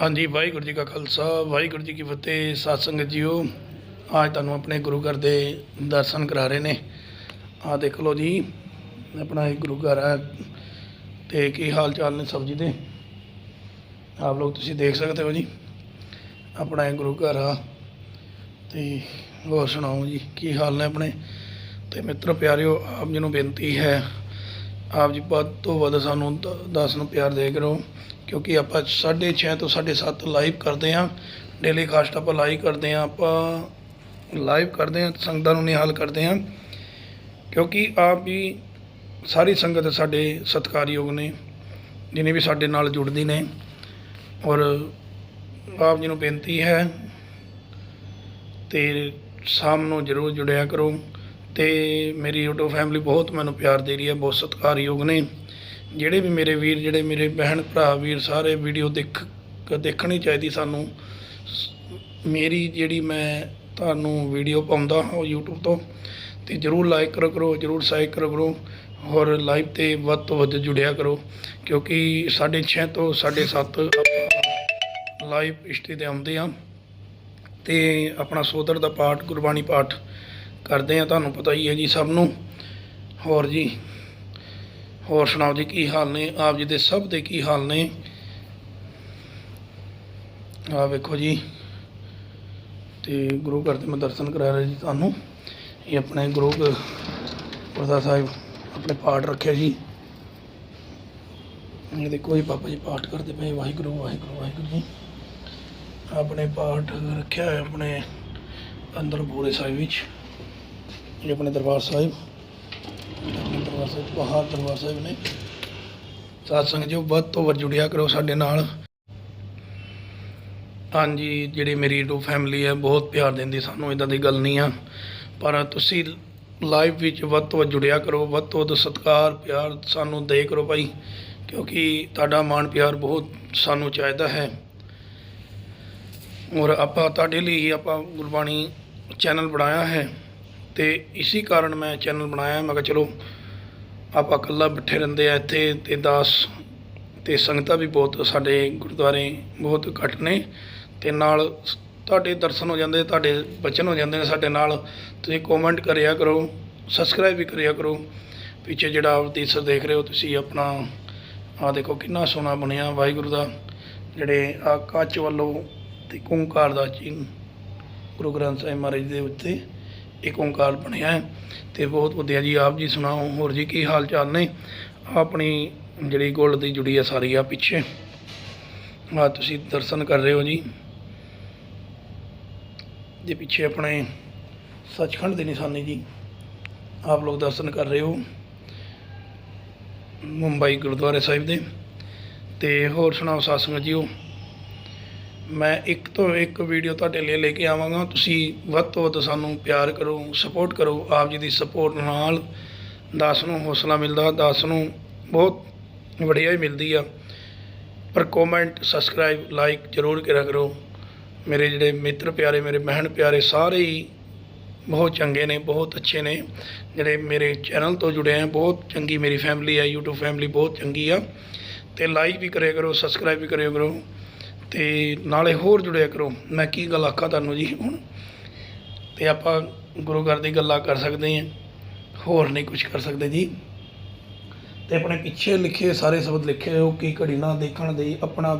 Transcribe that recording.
ਹਾਂਜੀ, ਵਾਹਿਗੁਰੂ ਜੀ ਕਾ ਖਾਲਸਾ, ਵਾਹਿਗੁਰੂ ਜੀ ਕੀ ਫਤਿਹ, ਸਾਧ ਸੰਗਤ ਜੀਓ। ਅੱਜ ਤੁਹਾਨੂੰ ਆਪਣੇ ਗੁਰੂ ਘਰ ਦੇ ਦਰਸ਼ਨ ਕਰਾ ਰਹੇ ਨੇ। ਆਹ ਦੇਖ ਲਓ ਜੀ, ਆਪਣਾ ਇਹ ਗੁਰੂ ਘਰ ਹੈ ਤੇ ਕੀ ਹਾਲ ਚਾਲ ਨੇ ਸਬਜ਼ੀ ਦੇ? ਆਪ ਲੋਕ ਤੁਸੀਂ ਦੇਖ ਸਕਦੇ ਹੋ ਜੀ, ਆਪਣਾ ਇਹ ਗੁਰੂ ਘਰ ਆ। ਤੇ ਹੋਰ ਸੁਣਾਓ ਜੀ, ਕੀ ਹਾਲ ਨੇ ਆਪਣੇ? ਤੇ ਮਿੱਤਰ, ਪਿਆਰਿਓ, ਆਪ ਜੀ ਨੂੰ ਬੇਨਤੀ ਹੈ ਆਪ ਜੀ ਵੱਧ ਤੋਂ ਵੱਧ ਸਾਨੂੰ ਦ- ਦੱਸ ਨੂੰ ਪਿਆਰ ਦੇ ਕਰੋ, ਕਿਉਂਕਿ ਆਪਾਂ 6:30 ਤੋਂ 7:30 ਲਾਈਵ ਕਰਦੇ ਹਾਂ ਡੇਲੀ ਕਾਸਟ ਆਪਾਂ ਲਾਈਵ ਕਰਦੇ ਹਾਂ, ਆਪਾਂ ਲਾਈਵ ਕਰਦੇ ਹਾਂ, ਸੰਗਤਾਂ ਨੂੰ ਨਿਹਾਲ ਕਰਦੇ ਹਾਂ, ਕਿਉਂਕਿ ਆਪ ਜੀ ਸਾਰੀ ਸੰਗਤ ਸਾਡੇ ਸਤਿਕਾਰਯੋਗ ਨੇ, ਜਿਨੇ ਵੀ ਸਾਡੇ ਨਾਲ ਜੁੜਦੀ ਨੇ, ਔਰ ਆਪ ਜੀ ਨੂੰ ਬੇਨਤੀ ਹੈ, ਤੇ ਸ਼ਾਮ ਨੂੰ ਜਰੂਰ ਜੁੜਿਆ ਕਰੋ ਤੇ ਮੇਰੀ YouTube ਫੈਮਿਲੀ ਬਹੁਤ ਮੈਨੂੰ ਪਿਆਰ ਦੇ ਰਹੀ ਹੈ, ਬਹੁਤ ਸਤਿਕਾਰਯੋਗ ਨੇ। ਜਿਹੜੇ ਵੀ ਮੇਰੇ ਵੀਰ, ਜਿਹੜੇ ਮੇਰੇ ਭੈਣ ਭਰਾ ਵੀਰ, ਸਾਰੇ ਵੀਡੀਓ ਦੇਖ ਦੇਖਣੀ ਚਾਹੀਦੀ ਸਾਨੂੰ। ਸ- ਮੇਰੀ ਜਿਹੜੀ ਮੈਂ ਤੁਹਾਨੂੰ ਵੀਡੀਓ ਪਾਉਂਦਾ ਹਾਂ ਉਹ YouTube ਤੋਂ, ਤੇ ਜਰੂਰ ਲਾਈਕ ਕਰੋ ਕਰੋ, ਜਰੂਰ ਸਾਈਕ ਕਰੋ ਕਰੋ, ਔਰ ਲਾਈਵ ਤੇ ਵੱਧ ਤੋਂ ਵੱਧ ਜੁੜਿਆ ਕਰੋ, ਕਿਉਂਕਿ 6:30 ਤੋਂ 7:30 ਆਪਾਂ ਲਾਈਵ ਇਸ਼ਤੇ ਤੇ ਆਉਂਦੇ ਆ ਤੇ ਆਪਣਾ ਸੋਦਰ ਦਾ ਪਾਠ, ਗੁਰਬਾਣੀ ਪਾਠ ਕਰਦੇ ਆ ਤੁਹਾਨੂੰ ਪਤਾ ਹੀ ਹੈ ਜੀ ਸਭ ਨੂੰ। ਹੋਰ ਜੀ, ਹੋਰ ਸੁਣਾਓ ਜੀ, ਕੀ ਹਾਲ ਨੇ? ਆਪ ਜੀ ਦੇ ਸਭ ਦੇ ਕੀ ਹਾਲ ਨੇ? ਆ ਵੇਖੋ ਜੀ, ਤੇ ਗੁਰੂ ਘਰ ਦੇ ਮੈਂ ਦਰਸ਼ਨ ਕਰਾ ਰਿਹਾ ਜੀ ਤੁਹਾਨੂੰ। ਇਹ ਆਪਣੇ ਗੁਰੂ ਘ- ਗੁਰਦੁਆਰਾ ਸਾਹਿਬ ਆਪਣੇ ਪਾਠ ਰੱਖਿਆ ਜੀ। ਇਹ ਦੇਖੋ ਜੀ, ਪਾਪਾ ਜੀ ਪਾਠ ਕਰਦੇ ਪਏ, ਵਾਹਿਗੁਰੂ ਵਾਹਿਗੁਰੂ ਵਾਹਿਗੁਰੂ ਜੀ। ਆਪਣੇ ਪਾਠ ਰੱਖਿਆ ਹੈ ਆਪਣੇ ਅੰਦਰ ਬੋਲੇ ਸਾਹਿਬ ਵਿੱਚ। ਇਹ ਆਪਣੇ ਦਰਬਾਰ ਸਾਹਿਬ ਦਰਬਾਰ ਸਾਹਿਬ ਬਾਹਰ ਦਰਬਾਰ ਸਾਹਿਬ ਨੇ ਸਾਧ ਸੰਗਤ ਜੀ ਵੱਧ ਤੋਂ ਵੱਧ ਜੁੜਿਆ ਕਰੋ ਸਾਡੇ ਨਾਲ। ਹਾਂਜੀ, ਜਿਹੜੀ ਮੇਰੀ ਟੂ ਫੈਮਿਲੀ ਹੈ, ਬਹੁਤ ਪਿਆਰ ਦਿੰਦੀ, ਸਾਨੂੰ ਇਦਾਂ ਦੀ ਗੱਲ ਨਹੀਂ ਆ। ਪਰ ਤੁਸੀਂ ਲਾਈਵ ਵਿੱਚ ਵੱਧ ਤੋਂ ਵੱਧ ਜੁੜਿਆ ਕਰੋ, ਵੱਧ ਤੋਂ ਵੱਧ ਸਤਿਕਾਰ, ਪਿਆਰ ਸਾਨੂੰ ਦੇ ਕਰੋ ਭਾਈ, ਕਿਉਂਕਿ ਤੁਹਾਡਾ ਮਾਣ ਪਿਆਰ ਬਹੁਤ ਸਾਨੂੰ ਚਾਹੀਦਾ ਹੈ। ਔਰ ਆਪਾਂ ਤੁਹਾਡੇ ਲਈ ਹੀ ਆਪਾਂ ਗੁਰਬਾਣੀ ਚੈਨਲ ਬਣਾਇਆ ਹੈ। ਤੇ ਇਸੇ ਕਾਰਨ ਮੈਂ ਚੈਨਲ ਬਣਾਇਆ। ਮੈਂ ਕਿਹਾ, ਚਲੋ, ਆਪਾਂ ਇਕੱਲਾ ਬਿਠੇ ਰਹਿੰਦੇ ਆ ਇੱਥੇ ਤੇ ਦਾਸ ਤੇ ਸੰਗਤਾਂ ਵੀ ਬਹੁਤ ਸਾਡੇ ਗੁਰਦੁਆਰੇ ਬਹੁਤ ਘੱਟ ਨੇ ਤੇ ਨਾਲ ਤੁਹਾਡੇ ਦਰਸ਼ਨ ਹੋ ਜਾਂਦੇ, ਤੁਹਾਡੇ ਬਚਨ ਹੋ ਜਾਂਦੇ ਨੇ ਸਾਡੇ ਨਾਲ। ਤੁਸੀਂ ਕਮੈਂਟ ਕਰਿਆ ਕਰੋ ਸਬਸਕ੍ਰਾਈਬ ਵੀ ਕਰਿਆ ਕਰੋ। ਪਿੱਛੇ ਜਿਹੜਾ ਆਪ ਤੀਸਰ ਦੇਖ ਰਹੇ ਹੋ ਤੁਸੀਂ, ਆਪਣਾ ਆ ਦੇਖੋ ਕਿੰਨਾ ਸੋਹਣਾ ਬਣਿਆ ਵਾਹਿਗੁਰੂ ਦਾ। ਜਿਹੜੇ ਆ ਕੱਚ ਵੱਲੋਂ ਤੇ ਓਂਕਾਰ ਦਾ ਚਿੰਨ੍ਹ ਗੁਰੂ ਗ੍ਰੰਥ ਸਾਹਿਬ ਮਹਾਰਾਜ ਦੇ ਉੱਤੇ ਇੱਕ ਓਂਕਾਰ ਬਣਿਆ ਹੈ। ਤੇ ਬਹੁਤ ਵਧੀਆ ਜੀ, ਆਪ ਜੀ ਸੁਣਾਓ, ਹੋਰ ਜੀ ਕੀ ਹਾਲ ਚਾਲ ਨੇ? ਆਪਣੀ ਜਿਹੜੀ ਗੋਲਡ ਦੀ ਜੁੜੀ ਹੈ ਸਾਰੀ ਆ ਪਿੱਛੇ। ਆ ਤੁਸੀਂ ਦਰਸ਼ਨ ਕਰ ਰਹੇ ਹੋ ਜੀ। ਦੇ ਪਿੱਛੇ ਆਪਣੇ ਸੱਚਖੰਡ ਦੀ ਨਿਸ਼ਾਨੀ ਜੀ, ਆਪ ਲੋਕ ਦਰਸ਼ਨ ਕਰ ਰਹੇ ਹੋ। ਮੁੰਬਈ ਗੁਰਦੁਆਰੇ ਸਾਹਿਬ ਦੇ। ਤੇ ਹੋਰ ਸੁਣਾਓ ਸਾਧ ਸੰਗਤ ਜੀਓ ਮੈਂ ਇੱਕ ਤੋਂ ਇੱਕ ਵੀਡੀਓ ਤੁਹਾਡੇ ਲਈ ਲੈ ਕੇ ਆਵਾਂਗਾ। ਤੁਸੀਂ ਵੱਧ ਤੋਂ ਵੱਧ ਸਾਨੂੰ ਪਿਆਰ ਕਰੋ ਸਪੋਰਟ ਕਰੋ। ਆਪ ਜੀ ਦੀ ਸਪੋਰਟ ਨਾਲ ਦਾਸ ਨੂੰ ਹੌਸਲਾ ਮਿਲਦਾ, ਦਾਸ ਨੂੰ ਬਹੁਤ ਵਧੀਆ ਹੀ ਮਿਲਦੀ ਆ। ਪਰ ਕਮੈਂਟ ਸਬਸਕ੍ਰਾਈਬ ਲਾਈਕ ਜ਼ਰੂਰ ਕਰਿਆ ਕਰੋ। ਮੇਰੇ ਜਿਹੜੇ ਮਿੱਤਰ ਪਿਆਰੇ, ਮੇਰੇ ਬਹਿਣ ਪਿਆਰੇ ਸਾਰੇ ਹੀ ਬਹੁਤ ਚੰਗੇ ਨੇ, ਬਹੁਤ ਅੱਛੇ ਨੇ। ਜਿਹੜੇ ਮੇਰੇ ਚੈਨਲ ਤੋਂ ਜੁੜੇ ਆ, ਬਹੁਤ ਚੰਗੀ ਮੇਰੀ ਫੈਮਿਲੀ ਆ, YouTube ਫੈਮਿਲੀ ਬਹੁਤ ਚੰਗੀ ਆ। ਤੇ ਲਾਈਕ ਵੀ ਕਰਿਆ ਕਰੋ ਸਬਸਕ੍ਰਾਈਬ ਵੀ ਕਰਿਆ ਕਰੋ। ਤੇ ਨਾਲੇ ਹੋਰ ਜੁੜਿਆ ਕਰੋ। ਮੈਂ ਕੀ ਗੱਲ ਆਖਾਂ ਤੁਹਾਨੂੰ ਜੀ ਹੁਣ? ਤੇ ਆਪਾਂ ਗੁਰੂ ਘਰ ਦੀ ਗੱਲਾਂ ਕਰ ਸਕਦੇ ਹਾਂ। ਹੋਰ ਨਹੀਂ ਕੁਝ ਕਰ ਸਕਦੇ ਜੀ। ਤੇ ਆਪਣੇ ਪਿੱਛੇ ਲਿਖੇ ਸਾਰੇ ਸ਼ਬਦ ਲਿਖੇ ਹੋ ਕਿ ਘੜੀ ਨਾ ਦੇਖਣ ਦੇ ਆਪਣਾ